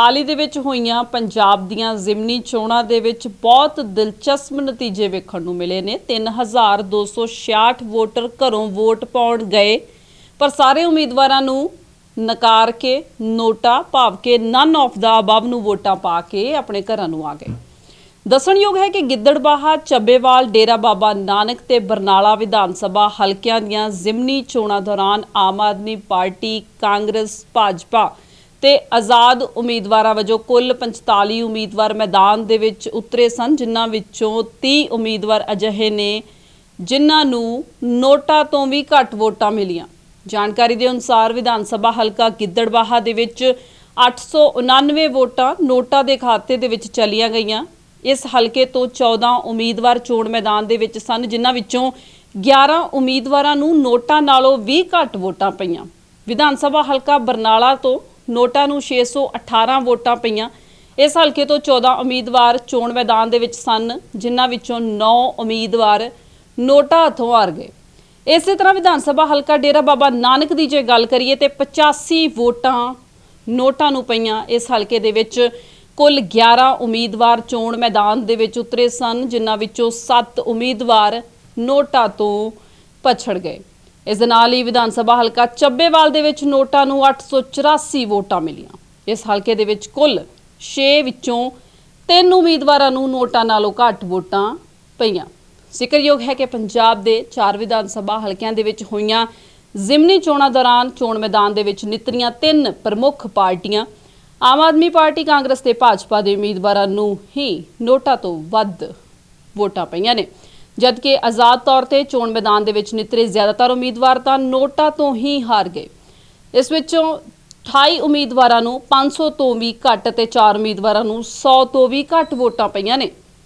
ਹਾਲ ਹੀ ਦੇ ਵਿੱਚ ਹੋਈਆਂ ਪੰਜਾਬ ਦੀਆਂ ਜ਼ਿਮਨੀ ਚੋਣਾਂ ਦੇ ਵਿੱਚ ਬਹੁਤ ਦਿਲਚਸਪ ਨਤੀਜੇ ਵੇਖਣ ਨੂੰ ਮਿਲੇ ਨੇ। 3266 ਵੋਟਰ ਘਰੋਂ ਵੋਟ ਪਾਉਣ ਗਏ, ਪਰ ਸਾਰੇ ਉਮੀਦਵਾਰਾਂ ਨੂੰ ਨਕਾਰ ਕੇ, ਨੋਟਾ ਭਾਵ ਕੇ ਨਨ ਆਫ ਦਾ ਅਬਵ ਨੂੰ ਵੋਟਾਂ ਪਾ ਕੇ ਆਪਣੇ ਘਰਾਂ ਨੂੰ ਆ ਗਏ। ਦੱਸਣਯੋਗ ਹੈ ਕਿ ਗਿੱਦੜਬਾਹਾ, ਚੱਬੇਵਾਲ, ਡੇਰਾ ਬਾਬਾ ਨਾਨਕ ਤੇ ਬਰਨਾਲਾ ਵਿਧਾਨ ਸਭਾ ਹਲਕਿਆਂ ਦੀਆਂ ਜ਼ਿਮਨੀ ਚੋਣਾਂ ਦੌਰਾਨ ਆਮ ਆਦਮੀ ਪਾਰਟੀ, ਕਾਂਗਰਸ, ਭਾਜਪਾ ਤੇ ਆਜ਼ਾਦ ਉਮੀਦਵਾਰਾਂ ਵਜੋਂ ਕੁੱਲ 45 ਉਮੀਦਵਾਰ ਮੈਦਾਨ ਦੇ ਵਿੱਚ ਉਤਰੇ ਸਨ, ਜਿਨ੍ਹਾਂ ਵਿੱਚੋਂ 30 ਉਮੀਦਵਾਰ ਅਜਿਹੇ ਨੇ, ਜਿਨ੍ਹਾਂ ਨੂੰ ਨੋਟਾ ਤੋਂ ਵੀ ਘੱਟ ਵੋਟਾਂ ਮਿਲੀਆਂ। ਜਾਣਕਾਰੀ ਦੇ ਅਨੁਸਾਰ ਵਿਧਾਨ ਸਭਾ ਹਲਕਾ ਗਿੱਦੜਬਾਹਾ ਦੇ ਵਿੱਚ 899 ਵੋਟਾਂ ਨੋਟਾ ਦੇ ਖਾਤੇ ਦੇ ਵਿੱਚ ਚਲੀਆਂ ਗਈਆਂ। ਇਸ ਹਲਕੇ ਤੋਂ 14 ਉਮੀਦਵਾਰ ਚੋਣ ਮੈਦਾਨ ਦੇ ਵਿੱਚ ਸਨ, ਜਿਨ੍ਹਾਂ ਵਿੱਚੋਂ 11 ਉਮੀਦਵਾਰਾਂ ਨੂੰ ਨੋਟਾਂ ਨਾਲੋਂ ਵੀ ਘੱਟ ਵੋਟਾਂ ਪਈਆਂ। ਵਿਧਾਨ ਸਭਾ ਹਲਕਾ ਬਰਨਾਲਾ ਤੋਂ ਨੋਟਾਂ ਨੂੰ 618 ਵੋਟਾਂ ਪਈਆਂ। ਇਸ ਹਲਕੇ ਤੋਂ 14 ਉਮੀਦਵਾਰ ਚੋਣ ਮੈਦਾਨ ਦੇ ਵਿੱਚ ਸਨ, ਜਿਨ੍ਹਾਂ ਵਿੱਚੋਂ 9 ਉਮੀਦਵਾਰ ਨੋਟਾਂ ਹੱਥੋਂ ਹਾਰ ਗਏ। ਇਸੇ ਤਰ੍ਹਾਂ ਵਿਧਾਨ ਸਭਾ ਹਲਕਾ ਡੇਰਾ ਬਾਬਾ ਨਾਨਕ ਦੀ ਜੇ ਗੱਲ ਕਰੀਏ ਤੇ 85 ਵੋਟਾਂ ਨੋਟਾਂ ਨੂੰ ਪਈਆਂ। ਇਸ ਹਲਕੇ ਦੇ ਵਿੱਚ ਕੁੱਲ 11 ਉਮੀਦਵਾਰ ਚੋਣ ਮੈਦਾਨ ਦੇ ਵਿੱਚ ਉਤਰੇ ਸਨ, ਜਿਨ੍ਹਾਂ ਵਿੱਚੋਂ 7 ਉਮੀਦਵਾਰ ਨੋਟਾਂ ਤੋਂ ਪਛੜ ਗਏ। ਇਸ ਦੇ ਨਾਲ ਹੀ ਵਿਧਾਨ ਸਭਾ ਹਲਕਾ ਚੱਬੇਵਾਲ ਦੇ ਵਿੱਚ ਨੋਟਾਂ ਨੂੰ 884 ਵੋਟਾਂ ਮਿਲੀਆਂ। ਇਸ ਹਲਕੇ ਦੇ ਵਿੱਚ ਕੁੱਲ 6 ਵਿੱਚੋਂ ਤਿੰਨ ਉਮੀਦਵਾਰਾਂ ਨੂੰ ਨੋਟਾਂ ਨਾਲੋਂ ਘੱਟ ਵੋਟਾਂ ਪਈਆਂ। ਜ਼ਿਕਰਯੋਗ ਹੈ ਕਿ ਪੰਜਾਬ ਦੇ ਚਾਰ ਵਿਧਾਨ ਸਭਾ ਹਲਕਿਆਂ ਦੇ ਵਿੱਚ ਹੋਈਆਂ ਜ਼ਿਮਨੀ ਚੋਣਾਂ ਦੌਰਾਨ ਚੋਣ ਮੈਦਾਨ ਦੇ ਵਿੱਚ ਨਿਤਰੀਆਂ ਤਿੰਨ ਪ੍ਰਮੁੱਖ ਪਾਰਟੀਆਂ, ਆਮ ਆਦਮੀ ਪਾਰਟੀ, ਕਾਂਗਰਸ ਤੇ ਭਾਜਪਾ ਦੇ ਉਮੀਦਵਾਰਾਂ ਨੂੰ ਹੀ ਨੋਟਾ ਤੋਂ ਵੱਧ ਵੋਟਾਂ ਪਈਆਂ ਨੇ। ਜਦਕਿ ਆਜ਼ਾਦ ਤੌਰ ਤੇ ਚੋਣ ਮੈਦਾਨ ਦੇ ਵਿੱਚ ਨਿਤਰੇ ਜ਼ਿਆਦਾਤਰ ਉਮੀਦਵਾਰ ਤਾਂ ਨੋਟਾ ਤੋਂ ਹੀ ਹਾਰ ਗਏ। ਇਸ ਵਿੱਚੋਂ 28 ਉਮੀਦਵਾਰਾਂ ਨੂੰ 500 ਤੋਂ ਵੀ ਘੱਟ ਤੇ 4 ਉਮੀਦਵਾਰਾਂ ਨੂੰ 100 ਤੋਂ ਵੀ ਘੱਟ ਵੋਟਾਂ ਪਈਆਂ ਨੇ।